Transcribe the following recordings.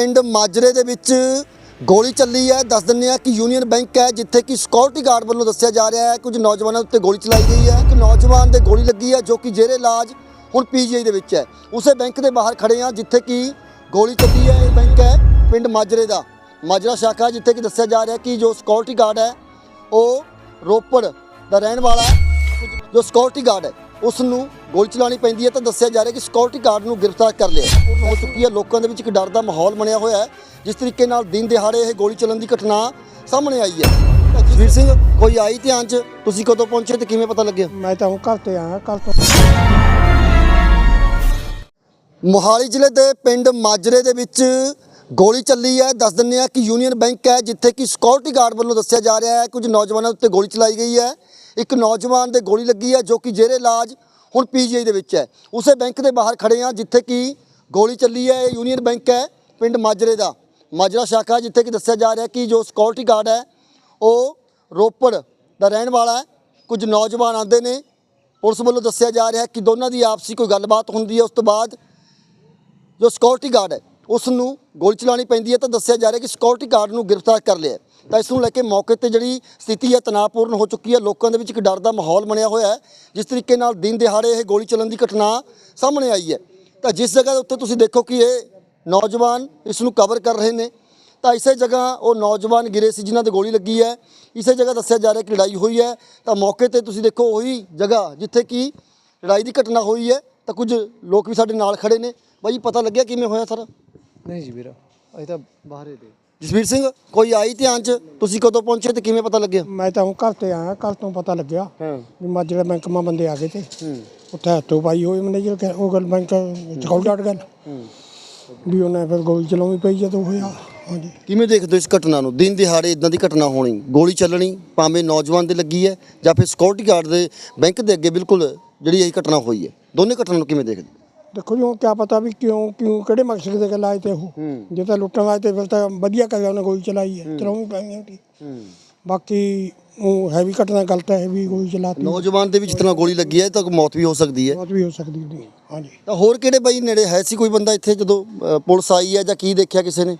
ਪਿੰਡ ਮਾਜਰੇ ਦੇ ਵਿੱਚ ਗੋਲੀ ਚੱਲੀ ਹੈ। ਦੱਸ ਦਿੰਦੇ ਆ ਕਿ ਯੂਨੀਅਨ ਬੈਂਕ ਹੈ, ਜਿੱਥੇ ਕਿ ਸਿਕਿਉਰਿਟੀ ਗਾਰਡ ਵੱਲੋਂ ਦੱਸਿਆ ਜਾ ਰਿਹਾ ਹੈ ਕੁਝ ਨੌਜਵਾਨਾਂ ਉੱਤੇ ਗੋਲੀ ਚਲਾਈ ਗਈ ਹੈ। ਇੱਕ ਨੌਜਵਾਨ ਦੇ ਗੋਲੀ ਲੱਗੀ ਹੈ, ਜੋ ਕਿ ਜੇਰੇ ਇਲਾਜ ਹੁਣ ਪੀਜੀਆਈ ਦੇ ਵਿੱਚ ਹੈ। ਉਸੇ ਬੈਂਕ ਦੇ ਬਾਹਰ ਖੜੇ ਆ ਜਿੱਥੇ ਕਿ ਗੋਲੀ ਚੱਲੀ ਹੈ। ਇਹ ਬੈਂਕ ਹੈ ਪਿੰਡ ਮਾਜਰੇ ਦਾ। ਮਾਜਰਾ ਸ਼ਾਖਾ ਜਿੱਥੇ ਕਿ ਦੱਸਿਆ ਜਾ ਰਿਹਾ ਕਿ ਜੋ ਸਿਕਿਉਰਿਟੀ ਗਾਰਡ ਹੈ, ਉਹ ਰੋਪੜ ਦਾ ਰਹਿਣ ਵਾਲਾ ਜੋ ਸਿਕਿਉਰਿਟੀ ਗਾਰਡ ਹੈ। ਉਸ ਨੂੰ ਗੋਲੀ ਚਲਾਉਣੀ ਪੈਂਦੀ ਹੈ ਤਾਂ ਦੱਸਿਆ ਜਾ ਰਿਹਾ ਕਿ ਸਿਕਿਉਰਿਟੀ ਗਾਰਡ ਨੂੰ ਗ੍ਰਿਫਤਾਰ ਕਰ ਲਿਆ ਹੈ। ਚੁੱਕੀ ਹੈ। ਲੋਕਾਂ ਦੇ ਵਿੱਚ ਇੱਕ ਡਰ ਦਾ ਮਾਹੌਲ ਬਣਿਆ ਹੋਇਆ ਹੈ ਜਿਸ ਤਰੀਕੇ ਨਾਲ ਦਿਨ ਦਿਹਾੜੇ ਇਹ ਗੋਲੀ ਚੱਲਣ ਦੀ ਘਟਨਾ ਸਾਹਮਣੇ ਆਈ ਹੈ। ਜਸਵੀਰ ਸਿੰਘ ਕੋਈ ਆਈ ਧਿਆਨ 'ਚ? ਤੁਸੀਂ ਕਦੋਂ ਪਹੁੰਚੇ ਤੇ ਕਿਵੇਂ ਪਤਾ ਲੱਗਿਆ? ਮੈਂ ਤਾਂ ਹੁਣ ਘਰ ਤੇ ਆਇਆ ਕੱਲ ਤੋਂ ਮੋਹਾਲੀ ਜ਼ਿਲ੍ਹੇ ਦੇ ਪਿੰਡ ਮਾਜਰੇ ਦੇ ਵਿੱਚ ਗੋਲੀ ਚੱਲੀ ਹੈ। ਦੱਸ ਦਿੰਦੇ ਆ ਕਿ ਯੂਨੀਅਨ ਬੈਂਕ ਹੈ ਜਿੱਥੇ ਕਿ ਸਿਕਿਉਰਿਟੀ ਗਾਰਡ ਵੱਲੋਂ ਦੱਸਿਆ ਜਾ ਰਿਹਾ ਹੈ ਕੁਝ ਨੌਜਵਾਨਾਂ ਉੱਤੇ ਗੋਲੀ ਚਲਾਈ ਗਈ ਹੈ। ਇੱਕ ਨੌਜਵਾਨ ਦੇ ਗੋਲੀ ਲੱਗੀ ਹੈ ਜੋ ਕਿ ਜੇਰੇ ਇਲਾਜ ਹੁਣ ਪੀਜੀਆਈ ਦੇ ਵਿੱਚ ਹੈ। ਉਸੇ ਬੈਂਕ ਦੇ ਬਾਹਰ ਖੜੇ ਆ ਜਿੱਥੇ ਕਿ ਗੋਲੀ ਚੱਲੀ ਹੈ, ਇਹ ਯੂਨੀਅਨ ਬੈਂਕ ਹੈ, ਪਿੰਡ ਮਾਜਰੇ ਦਾ। ਮਾਜਰਾ ਸ਼ਾਖਾ, ਜਿੱਥੇ ਕਿ ਦੱਸਿਆ ਜਾ ਰਿਹਾ ਕਿ ਜੋ ਸਿਕਿਉਰਿਟੀ ਗਾਰਡ ਹੈ, ਉਹ ਰੋਪੜ ਦਾ ਰਹਿਣ ਵਾਲਾ ਹੈ। ਕੁਝ ਨੌਜਵਾਨ ਆਉਂਦੇ ਨੇ। ਪੁਲਿਸ ਵੱਲੋਂ ਦੱਸਿਆ ਜਾ ਰਿਹਾ ਕਿ ਦੋਨਾਂ ਦੀ ਆਪਸੀ ਕੋਈ ਗੱਲਬਾਤ ਹੁੰਦੀ ਹੈ। ਉਸ ਤੋਂ ਬਾਅਦ ਜੋ ਸਿਕਿਉਰਿਟੀ ਗਾਰਡ ਹੈ ਉਸ ਨੂੰ ਗੋਲੀ ਚਲਾਉਣੀ ਪੈਂਦੀ ਹੈ ਤਾਂ ਦੱਸਿਆ ਜਾ ਰਿਹਾ ਕਿ ਸਿਕਿਉਰਿਟੀ ਗਾਰਡ ਨੂੰ ਗ੍ਰਿਫਤਾਰ ਕਰ ਲਿਆ ਤਾਂ ਇਸ ਨੂੰ ਲੈ ਕੇ ਮੌਕੇ ਤੇ ਜਿਹੜੀ ਸਥਿਤੀ ਹੈ ਤਣਾਅਪੂਰਨ ਹੋ ਚੁੱਕੀ ਹੈ। ਲੋਕਾਂ ਦੇ ਵਿੱਚ ਇੱਕ ਡਰ ਦਾ ਮਾਹੌਲ ਬਣਿਆ ਹੋਇਆ ਹੈ, ਜਿਸ ਤਰੀਕੇ ਨਾਲ ਦਿਨ ਦਿਹਾੜੇ ਇਹ ਗੋਲੀ ਚੱਲਣ ਦੀ ਘਟਨਾ ਸਾਹਮਣੇ ਆਈ ਹੈ। ਤਾਂ ਜਿਸ ਜਗ੍ਹਾ ਦੇ ਉੱਤੇ ਤੁਸੀਂ ਦੇਖੋ ਕਿ ਇਹ ਨੌਜਵਾਨ ਇਸ ਨੂੰ ਕਵਰ ਕਰ ਰਹੇ ਨੇ, ਤਾਂ ਇਸੇ ਜਗ੍ਹਾ ਉਹ ਨੌਜਵਾਨ ਗਿਰੇ ਸੀ ਜਿਨ੍ਹਾਂ ਤੇ ਗੋਲੀ ਲੱਗੀ ਹੈ। ਇਸੇ ਜਗ੍ਹਾ ਦੱਸਿਆ ਜਾ ਰਿਹਾ ਕਿ ਲੜਾਈ ਹੋਈ ਹੈ। ਤਾਂ ਮੌਕੇ ਤੇ ਤੁਸੀਂ ਦੇਖੋ ਉਹੀ ਜਗ੍ਹਾ ਜਿੱਥੇ ਕਿ ਲੜਾਈ ਦੀ ਘਟਨਾ ਹੋਈ ਹੈ, ਤਾਂ ਕੁਝ ਲੋਕ ਵੀ ਸਾਡੇ ਨਾਲ ਖੜੇ ਨੇ। ਬਾਈ ਪਤਾ ਲੱਗਿਆ ਕਿਵੇਂ ਹੋਇਆ ਸਰ? ਨਹੀਂ ਜੀ ਵੀਰ ਅਸੀਂ ਤਾਂ ਬਾਹਰੇ ਦੇ ਜਸਵੀਰ ਸਿੰਘ ਕੋਈ ਆਈ ਧਿਆਨ ਚ? ਤੁਸੀਂ ਕਦੋਂ ਪਹੁੰਚੇ ਤੇ ਕਿਵੇਂ ਪਤਾ ਲੱਗਿਆ? ਮੈਂ ਤਾਂ ਹੁਣ ਘਰ ਤੇ ਆਇਆ ਕੱਲ ਤੋਂ ਪਤਾ ਲੱਗਿਆ ਹਾਂ। ਵੀ ਮਾਜਰਾ ਬੈਂਕ ਮਾ ਬੰਦੇ ਆ ਗਏ ਤੇ। ਹੂੰ। ਉੱਥੇ ਹੱਥੋਂ ਪਾਈ ਹੋਈ ਮੈਨੇਜਰ ਕਹਿ- ਉਹ ਗੱਲ ਬੈਂਕ ਚਕੌਲ ਡਾਟ ਗੱਲ। ਹੂੰ। ਵੀ ਉਹਨੇ ਫਿਰ ਗੋਲੀ ਚਲਾਉਣੀ ਪਈ ਜਦੋਂ ਹੋਇਆ। ਹਾਂਜੀ। ਕਿਵੇਂ ਦੇਖਦੇ ਹੋ ਇਸ ਘਟਨਾ ਨੂੰ? ਦਿਨ ਦਿਹਾੜੇ ਇਦਾਂ ਦੀ ਘਟਨਾ ਹੋਣੀ ਗੋਲੀ ਚੱਲਣੀ ਭਾਵੇਂ ਨੌਜਵਾਨ ਦੇ ਲੱਗੀ ਹੈ ਜਾਂ ਫਿਰ ਸਿਕਿਉਰਿਟੀ ਗਾਰਡ ਦੇ ਬੈਂਕ ਦੇ ਅੱਗੇ ਬਿਲਕੁਲ ਜਿਹੜੀ ਇਹ ਘਟਨਾ ਹੋਈ ਹੈ। ਦੋਨੇ ਘਟਨਾ ਨੂੰ ਕਿਵੇਂ ਦੇਖਦੇ ਦੇਖੋ ਜੀ ਹੁਣ ਕਿਆ ਪਤਾ ਵੀ ਕਿਉਂ ਕਿਉਂ ਕਿਹੜੇ ਮਕਸਦ ਦੇ ਗੱਲ ਆਏ ਤੇ ਉਹ। ਹੂੰ। ਜੇ ਤਾਂ ਲੁੱਟਣ ਆਏ ਤੇ ਫਿਰ ਤਾਂ ਵਧੀਆ ਕਰਿਆ ਉਹਨੇ ਗੋਲੀ ਚਲਾਈ ਹੈ ਚਲਾਉਣੀ ਪੈਣੀ ਹੈ ਹੂੰ। ਬਾਕੀ ਉਹ ਹੈਵੀ ਘਟਨਾ ਗਲਤ ਹੈ ਵੀ ਗੋਲੀ ਚਲਾਤੀ। ਨੌਜਵਾਨ ਦੇ ਵਿੱਚ ਜਿਤਨਾ ਗੋਲੀ ਲੱਗੀ ਹੈ ਤਾਂ ਮੌਤ ਵੀ ਹੋ ਸਕਦੀ ਹੈ। ਬਹੁਤ ਵੀ ਹੋ ਸਕਦੀ ਉਹਦੀ ਹਾਂਜੀ। ਤਾਂ ਹੋਰ ਕਿਹੜੇ ਬਾਈ ਨੇੜੇ ਹੈ ਸੀ ਕੋਈ ਬੰਦਾ ਇੱਥੇ ਜਦੋਂ ਅ, ਪੁਲਿਸ ਆਈ ਹੈ ਜਾਂ ਕੀ ਦੇਖਿਆ ਕਿਸੇ ਨੇ?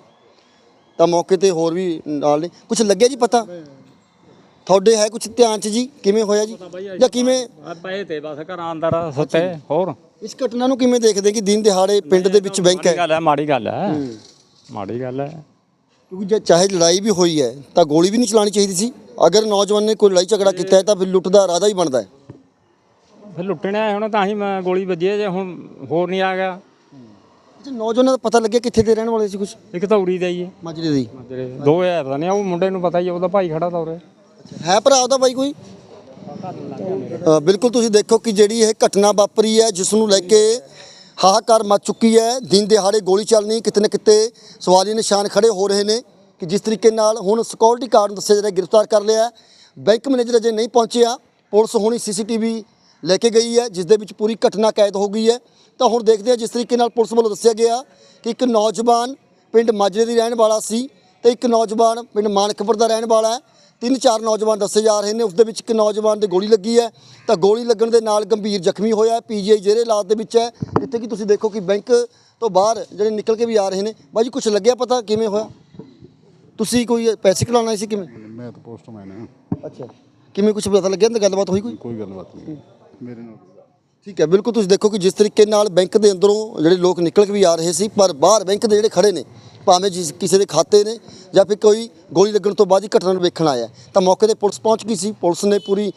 ਤਾਂ ਮੌਕੇ ਤੇ ਹੋਰ ਵੀ ਨਾਲ ਨੇ। ਕੁਝ ਲੱਗਿਆ ਜੀ ਪਤਾ? ਤੁਹਾਡੇ ਹੈ ਕੁਝ ਧਿਆਨ ਚ ਜੀ? ਕਿਵੇਂ ਹੋਇਆ ਜੀ? ਜਾਂ ਕਿਵੇਂ? ਆ ਪਏ ਤੇ ਬਸ ਘਰਾਂ ਅੰਦਰ ਸੁੱਤੇ ਹੋਰ। ਇਸ ਘਟਨਾ ਨੂੰ ਕਿਵੇਂ ਦੇਖਦੇ ਕਿ ਦਿਨ ਦਿਹਾੜੇ ਪਿੰਡ ਦੇ ਵਿੱਚ ਬੈਂਕ ਮਾੜੀ ਹੈ ਗੱਲ ਹੈ ਮਾੜੀ ਗੱਲ ਹੈ। ਮਾੜੀ ਗੱਲ ਹੈ। ਕਿਉਂਕਿ ਜੇ ਚਾਹੇ ਲੜਾਈ ਵੀ ਹੋਈ ਹੈ ਤਾਂ ਗੋਲੀ ਵੀ ਨਹੀਂ ਚਲਾਉਣੀ ਚਾਹੀਦੀ ਸੀ। ਅਗਰ ਨੌਜਵਾਨ ਨੇ ਕੋਈ ਲੜਾਈ ਝਗੜਾ ਕੀਤਾ ਹੈ ਤਾਂ ਫਿਰ ਲੁੱਟ ਦਾ ਇਰਾਦਾ ਹੀ ਬਣਦਾ ਹੈ। ਫਿਰ ਲੁੱਟਣੇ ਆਏ ਹੁਣ ਤਾਂ ਹੀ ਮੈਂ ਗੋਲੀ ਵੱਜੀ ਹੈ ਜੇ ਹੁਣ ਹੋਰ ਨਹੀਂ ਆ ਗਿਆ। ਅੱਛਾ ਨੌਜਵਾਨਾਂ ਦਾ ਪਤਾ ਲੱਗਿਆ ਕਿੱਥੇ ਦੇ ਰਹਿਣ ਵਾਲੇ ਸੀ ਕੁਝ ਇੱਕ ਤਾਂ ਉਰੀ ਦਾ ਹੀ ਹੈ। ਮਾਜਰੇ ਦੀ ਦੋ। ਹੈ ਪਤਾ ਨਹੀਂ ਉਹ ਮੁੰਡੇ ਨੂੰ ਪਤਾ ਹੀ ਹੈ ਉਹਦਾ ਭਾਈ ਖੜਾ ਤਾ ਉਰੇ। ਹੈ ਭਰਾ ਉਹਦਾ ਬਾਈ ਕੋਈ? ਬਿਲਕੁਲ ਤੁਸੀਂ ਦੇਖੋ ਕਿ ਜਿਹੜੀ ਇਹ ਘਟਨਾ ਵਾਪਰੀ ਹੈ, ਜਿਸ ਨੂੰ ਲੈ ਕੇ ਹਾਹਾਕਾਰ ਮਚ ਚੁੱਕੀ ਹੈ। ਦਿਨ ਦਿਹਾੜੇ ਗੋਲੀ ਚੱਲਣੀ, ਕਿਤੇ ਨਾ ਕਿਤੇ ਸਵਾਲੀ ਨਿਸ਼ਾਨ ਖੜੇ ਹੋ ਰਹੇ ਨੇ ਕਿ ਜਿਸ ਤਰੀਕੇ ਨਾਲ ਹੁਣ ਸਿਕਿਉਰਿਟੀ ਗਾਰਡ ਦੱਸਿਆ ਜਾ ਰਿਹਾ, ਗ੍ਰਿਫਤਾਰ ਕਰ ਲਿਆ ਬੈਂਕ ਮੈਨੇਜਰ ਅਜੇ ਨਹੀਂ ਪਹੁੰਚਿਆ। ਪੁਲਿਸ ਹੁਣੀ ਸੀਸੀਟੀਵੀ ਲੈ ਕੇ ਗਈ ਹੈ, ਜਿਸ ਦੇ ਵਿੱਚ ਪੂਰੀ ਘਟਨਾ ਕੈਦ ਹੋ ਗਈ ਹੈ। ਤਾਂ ਹੁਣ ਦੇਖਦੇ ਹਾਂ ਜਿਸ ਤਰੀਕੇ ਨਾਲ ਪੁਲਿਸ ਵੱਲੋਂ ਦੱਸਿਆ ਗਿਆ ਕਿ ਇੱਕ ਨੌਜਵਾਨ ਪਿੰਡ ਮਾਜਰੇ ਦੀ ਰਹਿਣ ਵਾਲਾ ਸੀ ਤੇ ਇੱਕ ਨੌਜਵਾਨ ਪਿੰਡ ਮਾਨਕਪੁਰ ਦਾ ਰਹਿਣ ਵਾਲਾ ਹੈ। ਤਿੰਨ ਚਾਰ ਨੌਜਵਾਨ ਦੱਸੇ ਜਾ ਰਹੇ ਨੇ ਉਸ ਦੇ ਵਿੱਚ ਇੱਕ ਨੌਜਵਾਨ ਦੇ ਗੋਲੀ ਲੱਗੀ ਹੈ। ਤਾਂ ਗੋਲੀ ਲੱਗਣ ਦੇ ਨਾਲ ਗੰਭੀਰ ਜ਼ਖਮੀ ਹੋਇਆ ਹੈ ਪੀਜੀਆਈ ਜਿਹੜੇ ਇਲਾਜ ਦੇ ਵਿੱਚ ਹੈ। ਜਿੱਥੇ ਕਿ ਤੁਸੀਂ ਦੇਖੋ ਕਿ ਬੈਂਕ ਤੋਂ ਬਾਹਰ ਜਿਹੜੇ ਨਿਕਲ ਕੇ ਵੀ ਆ ਰਹੇ ਨੇ। ਬਾਜੀ ਕੁਝ ਲੱਗਿਆ ਪਤਾ ਕਿਵੇਂ ਹੋਇਆ? ਤੁਸੀਂ ਕੋਈ ਪੈਸੇ ਕਢਾਉਣ ਸੀ ਕਿਵੇਂ? ਮੈਂ ਤਾਂ ਪੋਸਟਮੈਨ ਹਾਂ। ਅੱਛਾ। ਕਿਵੇਂ ਕੁਝ ਪਤਾ ਲੱਗਿਆ? ਤਾਂ ਗੱਲਬਾਤ ਹੋਈ ਕੋਈ? ਕੋਈ ਗੱਲਬਾਤ ਨਹੀਂ। ਮੇਰੇ ਨਾਲ। ਠੀਕ ਹੈ ਬਿਲਕੁਲ ਤੁਸੀਂ ਦੇਖੋ ਕਿ ਜਿਸ ਤਰੀਕੇ ਨਾਲ ਬੈਂਕ ਦੇ ਅੰਦਰੋਂ ਜਿਹੜੇ ਲੋਕ ਨਿਕਲ ਕੇ ਵੀ ਆ ਰਹੇ ਸੀ ਪਰ ਬਾਹਰ ਬੈਂਕ ਦੇ ਜਿਹੜੇ ਖੜੇ ਨੇ ਭਾਵੇਂ ਜਿਸ ਕਿਸੇ ਦੇ ਖਾਤੇ ਨੇ ਜਾਂ ਫਿਰ ਕੋਈ ਗੋਲੀ ਲੱਗਣ ਤੋਂ ਬਾਅਦ ਹੀ ਘਟਨਾ ਨੂੰ ਵੇਖਣ ਆਇਆ ਤਾਂ ਮੌਕੇ ਤੇ ਪੁਲਿਸ ਪਹੁੰਚ ਗਈ ਸੀ। ਪੁਲਿਸ ਨੇ ਪੂਰੀ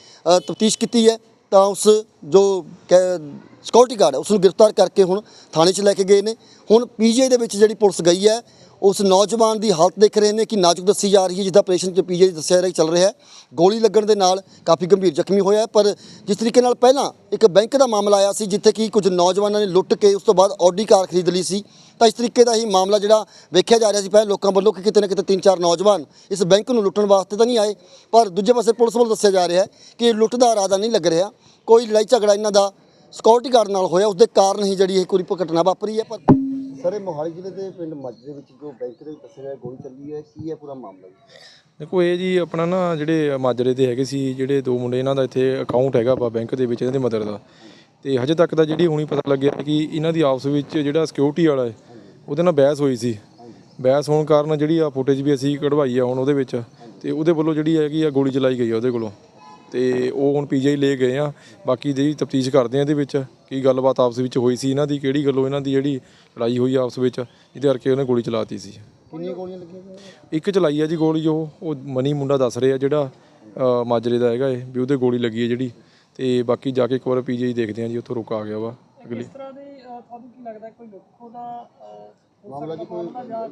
ਤਫਤੀਸ਼ ਕੀਤੀ ਹੈ। ਤਾਂ ਉਸ ਜੋ ਸਿਕਿਉਰਿਟੀ ਗਾਰਡ ਹੈ ਉਸ ਨੂੰ ਗ੍ਰਿਫਤਾਰ ਕਰਕੇ ਹੁਣ ਥਾਣੇ 'ਚ ਲੈ ਕੇ ਗਏ ਨੇ। ਹੁਣ ਪੀਜੀਆਈ ਦੇ ਵਿੱਚ ਜਿਹੜੀ ਪੁਲਿਸ ਗਈ ਹੈ ਉਸ ਨੌਜਵਾਨ ਦੀ ਹਾਲਤ ਦੇਖ ਰਹੇ ਨੇ ਕਿ ਨਾਜ਼ੁਕ ਦੱਸੀ ਜਾ ਰਹੀ ਹੈ ਜਿੱਦਾਂ ਆਪਰੇਸ਼ਨ ਚ ਪੀਜੀਆਈ ਦੱਸਿਆ ਜਾ ਰਿਹਾ ਚੱਲ ਰਿਹਾ ਹੈ। ਗੋਲੀ ਲੱਗਣ ਦੇ ਨਾਲ ਕਾਫੀ ਗੰਭੀਰ ਜ਼ਖਮੀ ਹੋਇਆ ਪਰ ਜਿਸ ਤਰੀਕੇ ਨਾਲ ਪਹਿਲਾਂ ਇੱਕ ਬੈਂਕ ਦਾ ਮਾਮਲਾ ਆਇਆ ਸੀ, ਜਿੱਥੇ ਕਿ ਕੁਝ ਨੌਜਵਾਨਾਂ ਨੇ ਲੁੱਟ ਕੇ ਉਸ ਤੋਂ ਬਾਅਦ ਆਡੀ ਕਾਰ ਖਰੀਦ ਲਈ ਸੀ। ਤਾਂ ਇਸ ਤਰੀਕੇ ਦਾ ਹੀ ਮਾਮਲਾ ਜਿਹੜਾ ਵੇਖਿਆ ਜਾ ਰਿਹਾ ਸੀ ਪਹਿਲਾਂ ਲੋਕਾਂ ਵੱਲੋਂ ਕਿ ਕਿਤੇ ਨਾ ਕਿਤੇ ਤਿੰਨ ਚਾਰ ਨੌਜਵਾਨ ਇਸ ਬੈਂਕ ਨੂੰ ਲੁੱਟਣ ਵਾਸਤੇ ਤਾਂ ਨਹੀਂ ਆਏ, ਪਰ ਦੂਜੇ ਪਾਸੇ ਪੁਲਿਸ ਵੱਲੋਂ ਦੱਸਿਆ ਜਾ ਰਿਹਾ ਹੈ ਕਿ ਇਹ ਲੁੱਟ ਦਾ ਇਰਾਦਾ ਨਹੀਂ ਲੱਗ ਰਿਹਾ। ਕੋਈ ਲੜਾਈ ਝਗੜਾ ਇਹਨਾਂ ਦਾ ਸਿਕਿਉਰਿਟੀ ਗਾਰਡ ਨਾਲ ਹੋਇਆ ਉਸ ਦੇ ਕਾਰਨ ਹੀ ਜਿਹੜੀ ਇਹ ਪੂਰੀ ਘਟਨਾ ਵਾਪਰੀ ਹੈ, ਪਰ ਸਰ, ਇਹ ਮੋਹਾਲੀ ਜ਼ਿਲ੍ਹੇ ਦੇ ਪਿੰਡ ਮੱਝ ਦੇ ਵਿੱਚ ਜੋ ਬੈਂਕ ਦੇ ਵਿੱਚ ਦੱਸਿਆ ਗਿਆ ਗੋਲੀ ਚੱਲੀ ਹੈ, ਕੀ ਹੈ ਪੂਰਾ ਮਾਮਲਾ ਜੀ? ਦੇਖੋ, ਇਹ ਜੀ ਆਪਣਾ ਨਾ ਜਿਹੜੇ ਮਾਜਰੇ ਦੇ ਹੈਗੇ ਸੀ, ਜਿਹੜੇ ਦੋ ਮੁੰਡੇ ਇਹਨਾਂ ਦਾ ਇੱਥੇ ਅਕਾਊਂਟ ਹੈਗਾ ਵਾ ਬੈਂਕ ਦੇ ਵਿੱਚ, ਇਹਨਾਂ ਦੇ ਮਦਰ ਦਾ। ਤੇ ਹਜੇ ਤੱਕ ਤਾਂ ਜਿਹੜੀ ਹੁਣੀ ਪਤਾ ਲੱਗਿਆ ਕਿ ਇਹਨਾਂ ਦੀ ਆਪਸ ਵਿੱਚ ਜਿਹੜਾ ਸਿਕਿਉਰਿਟੀ ਵਾਲਾ ਹੈ, ਉਹਦੇ ਨਾਲ ਬਹਿਸ ਹੋਈ ਸੀ। ਬਹਿਸ ਹੋਣ ਕਾਰਨ ਜਿਹੜੀ ਆ ਫੁਟੇਜ ਵੀ ਅਸੀਂ ਕਢਵਾਈ ਆ ਹੁਣ ਉਹਦੇ ਵਿੱਚ, ਤੇ ਉਹਦੇ ਵੱਲੋਂ ਜਿਹੜੀ ਹੈਗੀ ਆ ਗੋਲੀ ਚਲਾਈ ਗਈ ਆ ਉਹਦੇ ਕੋਲੋਂ। ਤੇ ਉਹ ਹੁਣ ਪੀਜੀਆਈ ਲੈ ਗਏ ਆ। ਬਾਕੀ ਦੀ ਤਫਤੀਸ਼ ਕਰਦੇ ਆ ਇਹਦੇ ਵਿੱਚ ਕੀ ਗੱਲਬਾਤ ਆਪਸ ਵਿੱਚ ਹੋਈ ਸੀ ਇਹਨਾਂ ਦੀ ਕਿਹੜੀ ਗੱਲੋਂ ਇਹਨਾਂ ਦੀ ਜਿਹੜੀ ਲੜਾਈ ਹੋਈ ਆਪਸ ਵਿੱਚ ਜਿਹਦੇ ਕਰਕੇ ਉਹਨੇ ਗੋਲੀ ਚਲਾਤੀ ਸੀ। ਕਿੰਨੀਆਂ ਗੋਲੀਆਂ ਲੱਗੀਆਂ ਇੱਕ ਚਲਾਈ ਆ ਜੀ ਗੋਲੀ ਉਹ ਉਹ ਮਨੀ ਮੁੰਡਾ ਦੱਸ ਰਿਹਾ ਜਿਹੜਾ ਮਾਜਰੇ ਦਾ ਹੈਗਾ ਇਹ ਵੀ ਉਹਦੇ ਗੋਲੀ ਲੱਗੀ ਹੈ ਜਿਹੜੀ। ਤੇ ਬਾਕੀ ਜਾ ਕੇ ਇੱਕ ਵਾਰ ਪੀਜੀਆਈ ਦੇਖਦੇ ਆ ਜੀ ਉੱਥੋਂ ਰੁਕ ਆ ਗਿਆ ਵਾ। ਅਗਲੀ ਮਾਮਲਾ ਜੀ ਕੋਈ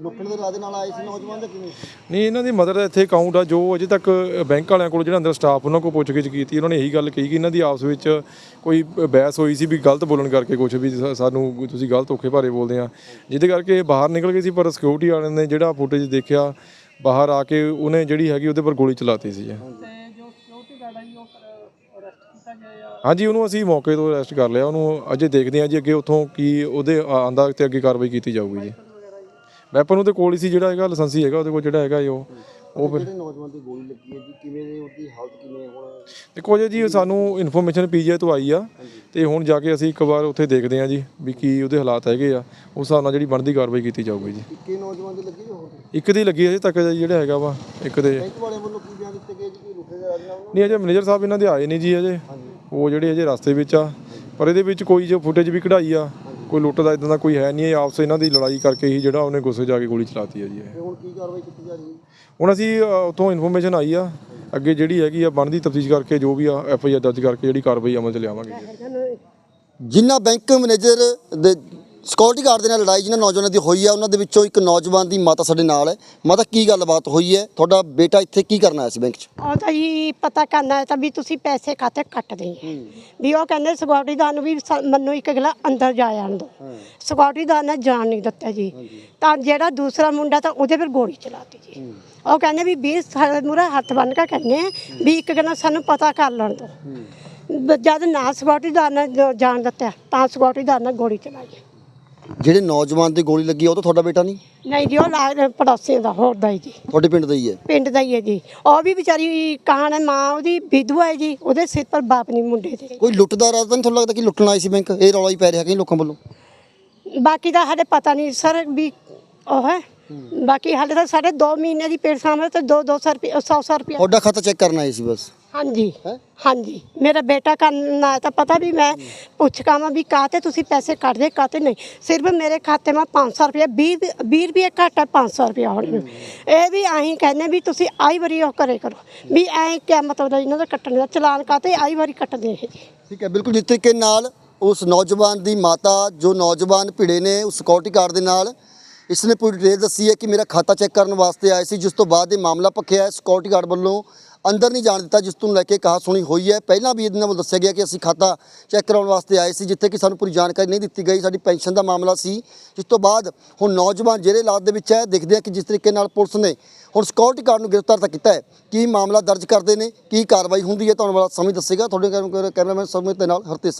ਲੁੱਟਣ ਦੇ ਇਰਾਦੇ ਨਾਲ ਆਏ ਸੀ ਨੌਜਵਾਨ ਦਾ ਕਿਵੇਂ? ਨਹੀਂ ਇਹਨਾਂ ਦੀ ਮਦਰ ਦਾ ਇੱਥੇ ਅਕਾਊਂਟ ਆ ਜੋ ਅਜੇ ਤੱਕ ਬੈਂਕ ਵਾਲਿਆਂ ਕੋਲ ਜਿਹੜਾ ਅੰਦਰ ਸਟਾਫ ਉਹਨਾਂ ਕੋਲ ਪੁੱਛਗਿੱਛ ਕੀਤੀ ਉਹਨਾਂ ਨੇ ਇਹੀ ਗੱਲ ਕਹੀ ਕਿ ਇਹਨਾਂ ਦੀ ਆਪਸ ਵਿੱਚ ਕੋਈ ਬਹਿਸ ਹੋਈ ਸੀ ਵੀ ਗਲਤ ਬੋਲਣ ਕਰਕੇ ਕੁਝ ਵੀ ਸਾ- ਸਾਨੂੰ ਤੁਸੀਂ ਗਲਤ ਧੋਖੇ ਭਾਰੇ ਬੋਲਦੇ ਆ। ਜਿਹਦੇ ਕਰਕੇ ਇਹ ਬਾਹਰ ਨਿਕਲ ਗਏ ਸੀ ਪਰ ਸਿਕਿਉਰਿਟੀ ਵਾਲਿਆਂ ਨੇ ਜਿਹੜਾ ਫੁਟੇਜ ਦੇਖਿਆ ਬਾਹਰ ਆ ਕੇ ਉਹਨੇ ਜਿਹੜੀ ਹੈਗੀ ਉਹਦੇ ਪਰ ਗੋਲੀ ਚਲਾਤੀ ਸੀ। ਹਾਂਜੀ ਉਹਨੂੰ ਅਸੀਂ ਮੌਕੇ ਤੋਂ ਅਰੈਸਟ ਕਰ ਲਿਆ। ਉਹਨੂੰ ਅਜੇ ਦੇਖਦੇ ਹਾਂ ਜੀ ਅੱਗੇ ਉੱਥੋਂ ਕੀ ਉਹਦੇ ਆਂਦਾ ਤੇ ਅੱਗੇ ਕਾਰਵਾਈ ਕੀਤੀ ਜਾਊਗੀ ਜੀ। ਵੈਪਨ ਉਹਦੇ ਕੋਲ ਹੀ ਸੀ ਜਿਹੜਾ ਹੈਗਾ ਲਾਇਸੈਂਸੀ ਹੈਗਾ ਉਹਦੇ ਕੋਲ ਜਿਹੜਾ ਹੈਗਾ ਜੀ ਉਹ। ਉਹ ਫਿਰ ਜਿਹੜੇ ਨੌਜਵਾਨ ਦੀ ਗੋਲੀ ਲੱਗੀ ਹੈ ਜੀ? ਕਿਵੇਂ ਦੇ ਉਹਦੀ ਹਾਲਤ ਕਿਵੇਂ ਹੁਣ ਦੇਖੋ ਜੀ ਜੀ ਸਾਨੂੰ ਇਨਫੋਰਮੇਸ਼ਨ ਪੀਜੀਆਈ ਤੋਂ ਆਈ ਆ ਤੇ ਹੁਣ ਜਾ ਕੇ ਅਸੀਂ ਇੱਕ ਵਾਰ ਉੱਥੇ ਦੇਖਦੇ ਹਾਂ ਜੀ ਵੀ ਕੀ ਉਹਦੇ ਹਾਲਾਤ ਹੈਗੇ ਆ। ਉਸ ਹਿਸਾਬ ਨਾਲ ਜਿਹੜੀ ਬਣਦੀ ਕਾਰਵਾਈ ਕੀਤੀ ਜਾਊਗੀ ਜੀ। ਇੱਕੇ ਨੌਜਵਾਨ ਦੀ ਲੱਗੀ ਜਾਂ ਹੋਰ? ਇੱਕ ਦੀ ਲੱਗੀ ਅਜੇ ਤੱਕ ਜਿਹੜਾ ਹੈਗਾ ਵਾ ਇੱਕ ਦੇ। ਬੈਂਕ ਵਾਲਿਆਂ ਵੱਲੋਂ ਕੀ ਬਿਆਨ ਦਿੱਤੇ ਗਏ ਜੀ? ਕਿ ਲੁੱਟੇ ਦੇ ਇਰਾਦੇ ਨਾਲ ਨਹੀਂ ਅਜੇ ਮੈਨੇਜਰ ਸਾਹਿਬ ਇਹਨਾਂ ਦੇ ਆਏ ਨਹੀਂ ਜੀ ਅਜੇ। ਉਹ ਜਿਹੜੇ ਅਜੇ ਰਸਤੇ ਵਿੱਚ ਆ। ਪਰ ਇਹਦੇ ਵਿੱਚ ਕੋਈ ਜੋ ਫੁਟੇਜ ਵੀ ਕਢਾਈ ਆ ਕੋਈ ਲੁੱਟ ਦਾ ਇਦਾਂ ਦਾ ਕੋਈ ਹੈ ਨਹੀਂ ਇਹ ਆਪਸ ਇਹਨਾਂ ਦੀ ਲੜਾਈ ਕਰਕੇ ਹੀ ਜਿਹੜਾ ਉਹਨੇ ਗੁੱਸੇ ਜਾ ਕੇ ਗੋਲੀ ਚਲਾਤੀ ਆ ਜੀ ਇਹ। ਤੇ ਹੁਣ ਕੀ ਕਾਰਵਾਈ ਕੀਤੀ ਜਾ ਰਹੀ ਹੈ? ਹੁਣ ਅਸੀਂ ਉੱਥੋਂ ਇਨਫੋਰਮੇਸ਼ਨ ਆਈ ਆ ਅੱਗੇ ਜਿਹੜੀ ਹੈਗੀ ਆ ਬਣਦੀ ਤਫਤੀਸ਼ ਕਰਕੇ ਜੋ ਵੀ ਆ ਐਫ ਆਈ ਆਰ ਦਰਜ ਕਰਕੇ ਜਿਹੜੀ ਕਾਰਵਾਈ ਅਮਲ ਚ ਲਿਆਵਾਂਗੇ ਜੀ। ਜਿਨ੍ਹਾਂ ਬੈਂਕ ਮੈਨੇਜਰ ਦੇ ਸਿਕਿਉਰਿਟੀ ਗਾਰਡ ਦੇ ਨਾਲ ਲੜਾਈ ਜਿਹਨਾਂ ਨੌਜਵਾਨਾਂ ਦੀ ਹੋਈ ਹੈ ਉਹਨਾਂ ਦੇ ਵਿੱਚੋਂ ਇੱਕ ਨੌਜਵਾਨ ਦੀ ਮਾਤਾ ਸਾਡੇ ਨਾਲ ਹੈ। ਮਾਤਾ ਕੀ ਗੱਲਬਾਤ ਹੋਈ ਹੈ? ਤੁਹਾਡਾ ਬੇਟਾ ਇੱਥੇ ਕੀ ਕਰਨ ਆਇਆ ਸੀ ਬੈਂਕ 'ਚ? ਉਹ ਤਾਂ ਜੀ ਪਤਾ ਕਰਨਾ ਹੈ ਤਾਂ ਵੀ ਤੁਸੀਂ ਪੈਸੇ ਖਾਤੇ ਕੱਟ ਦੇਈਏ ਵੀ ਉਹ ਕਹਿੰਦੇ ਸਿਕਿਉਰਿਟੀ ਨੂੰ ਵੀ ਸ- ਮੈਨੂੰ ਇੱਕ ਅਗਲਾ ਅੰਦਰ ਜਾ ਜਾਣ ਦੋ ਸਿਕਿਉਰਿਟੀ ਨੇ ਜਾਣ ਨਹੀਂ ਦਿੱਤਾ ਜੀ। ਤਾਂ ਜਿਹੜਾ ਦੂਸਰਾ ਮੁੰਡਾ ਤਾਂ ਉਹਦੇ ਪਰ ਗੋਲੀ ਚਲਾਤੀ ਜੀ। ਉਹ ਕਹਿੰਦੇ ਵੀ 20 ਸਾਡੇ ਮੂਹਰੇ ਹੱਥ ਬੰਨ ਕੇ ਕਹਿੰਦੇ ਆ ਵੀ ਇੱਕ ਕਹਿੰਦਾ ਸਾਨੂੰ ਪਤਾ ਕਰ ਲੈਣ ਦੋ ਜਦ ਨਾ ਸਿਕਿਉਰਿਟੀ ਨੇ ਜ- ਜਾਣ ਦਿੱਤਾ ਤਾਂ ਸਿਕਿਉਰਿਟੀ ਨੇ ਗੋਲੀ ਚਲਾਈ। ਜਿਹੜੇ ਨੌਜਵਾਨ ਦੀ ਗੋਲੀ ਲੱਗੀ ਉਹ ਤਾਂ ਤੁਹਾਡਾ ਬੇਟਾ ਨਹੀਂ? ਨਹੀਂ ਜੀ ਉਹ ਲਾ ਪੜੋਸੀਆਂ ਦਾ ਹੋਰ ਦਾ ਹੀ ਜੀ। ਤੁਹਾਡੇ ਪਿੰਡ ਦਾ ਹੀ ਹੈ? ਪਿੰਡ ਦਾ ਹੀ ਹੈ ਜੀ। ਉਹ ਵੀ ਵਿਚਾਰੀ ਕਹਾਣ ਹੈ ਮਾਂ ਉਹਦੀ ਵਿਧਵਾ ਹੈ ਜੀ ਉਹਦੇ ਸਿਰ ਪਰ ਬਾਪ ਨਹੀਂ ਮੁੰਡੇ ਦੇ। ਕੋਈ ਲੁੱਟ ਦਾ ਨਹੀਂ ਤੁਹਾਨੂੰ ਲੱਗਦਾ ਕਿ ਲੁੱਟਣ ਆਈ ਸੀ ਬੈਂਕ? ਇਹ ਰੌਲਾ ਹੀ ਪੈ ਰਿਹਾ ਕਈ ਲੋਕਾਂ ਵੱਲੋਂ। ਬਾਕੀ ਦਾ ਸਾਡੇ ਪਤਾ ਨਹੀਂ ਸਰ ਵੀ ਉਹ ਹੈ। ਬਾਕੀ ਹਾਲੇ ਤਾਂ ਸਾਡੇ 2 ਮਹੀਨੇ ਦੀ ਪੇੜ ਸਾਹਮਣੇ ਤੇ 2 200 ਰੁਪਏ 100 100 ਰੁਪਏ ਤੁਹਾਡਾ ਖਾਤਾ ਚੈੱਕ ਕਰਨ ਆਏ ਸੀ ਬਸ? ਹਾਂਜੀ। ਹੈਂ? ਹਾਂਜੀ। ਮੇਰਾ ਬੇਟਾ ਕਰਨ ਆਇਆ ਤਾਂ ਪਤਾ ਵੀ ਮੈਂ ਪੁੱਛ ਕਾਵਾਂ ਵੀ ਕਾਤੇ ਤੁਸੀਂ ਪੈਸੇ ਕੱਢਦੇ ਕਾਤੇ ਨਹੀਂ। ਸਿਰਫ ਮੇਰੇ ਖਾਤੇ ਮਾ 500 ਰੁਪਏ 20 20 ਰੁਪਏ ਘੱਟ ਹੈ 500 ਰੁਪਏ ਹੁਣ ਇਹ ਵੀ ਆਹੀਂ ਕਹਿੰਦੇ ਵੀ ਤੁਸੀਂ ਆਈ ਵਾਰੀ ਉਹ ਕਰੇ ਕਰੋ। ਵੀ ਐ ਕਿਆ ਮਤਲਬ ਦਾ ਇਹਨਾਂ ਦਾ ਕੱਟਣ ਦਾ ਚਲਾਨ ਕਾਤੇ ਆਈ ਵਾਰੀ ਕੱਟਦੇ ਇਹ। ਜੀ ਠੀਕ ਹੈ ਬਿਲਕੁਲ ਜਿਸ ਤਰੀਕੇ ਨਾਲ ਉਸ ਨੌਜਵਾਨ ਦੀ ਮਾਤਾ ਜੋ ਨੌਜਵਾਨ ਭਿੜੇ ਨੇ ਉਸ ਸਿਕਿਉਰਿਟੀ ਗਾਰਡ ਦੇ ਨਾਲ ਇਸ ਨੇ ਪੂਰੀ ਡਿਟੇਲ ਦੱਸੀ ਹੈ ਕਿ ਮੇਰਾ ਖਾਤਾ ਚੈੱਕ ਕਰਨ ਵਾਸਤੇ ਆਏ ਸੀ ਜਿਸ ਤੋਂ ਬਾਅਦ ਇਹ ਮਾਮਲਾ ਪੱਖਿਆ ਹੈ ਸਿਕਿਉਰਿਟੀ ਗਾਰਡ ਵੱਲੋਂ। ਅੰਦਰ ਨਹੀਂ ਜਾਣ ਦਿੱਤਾ ਜਿਸ ਤੋਂ ਲੈ ਕੇ ਕਹਾ ਸੁਣੀ ਹੋਈ ਹੈ। ਪਹਿਲਾਂ ਵੀ ਇਹਨਾਂ ਵੱਲੋਂ ਦੱਸਿਆ ਗਿਆ ਕਿ ਅਸੀਂ ਖਾਤਾ ਚੈੱਕ ਕਰਾਉਣ ਵਾਸਤੇ ਆਏ ਸੀ, ਜਿੱਥੇ ਕਿ ਸਾਨੂੰ ਪੂਰੀ ਜਾਣਕਾਰੀ ਨਹੀਂ ਦਿੱਤੀ ਗਈ। ਸਾਡੀ ਪੈਨਸ਼ਨ ਦਾ ਮਾਮਲਾ ਸੀ, ਜਿਸ ਤੋਂ ਬਾਅਦ ਹੁਣ ਨੌਜਵਾਨ ਜਿਹੜੇ ਹਾਲਾਤ ਦੇ ਵਿੱਚ ਹੈ, ਦੇਖਦੇ ਆ ਕਿ ਜਿਸ ਤਰੀਕੇ ਨਾਲ ਪੁਲਿਸ ਨੇ ਹੁਣ ਸਿਕਿਉਰਿਟੀ ਗਾਰਡ ਨੂੰ ਗ੍ਰਿਫਤਾਰ ਤਾਂ ਕੀਤਾ ਹੈ। ਕੀ ਮਾਮਲਾ ਦਰਜ ਕਰਦੇ ਨੇ, ਕੀ ਕਾਰਵਾਈ ਹੁੰਦੀ ਹੈ, ਤੁਹਾਨੂੰ ਵਾਲਾ ਸਮੇਂ ਦੱਸੇਗਾ। ਤੁਹਾਡੇ ਕੈਮਰਾਮੈਨ ਸਮੇਂ ਦੇ ਨਾਲ ਹਰਤੇ ਸਿੰਘ।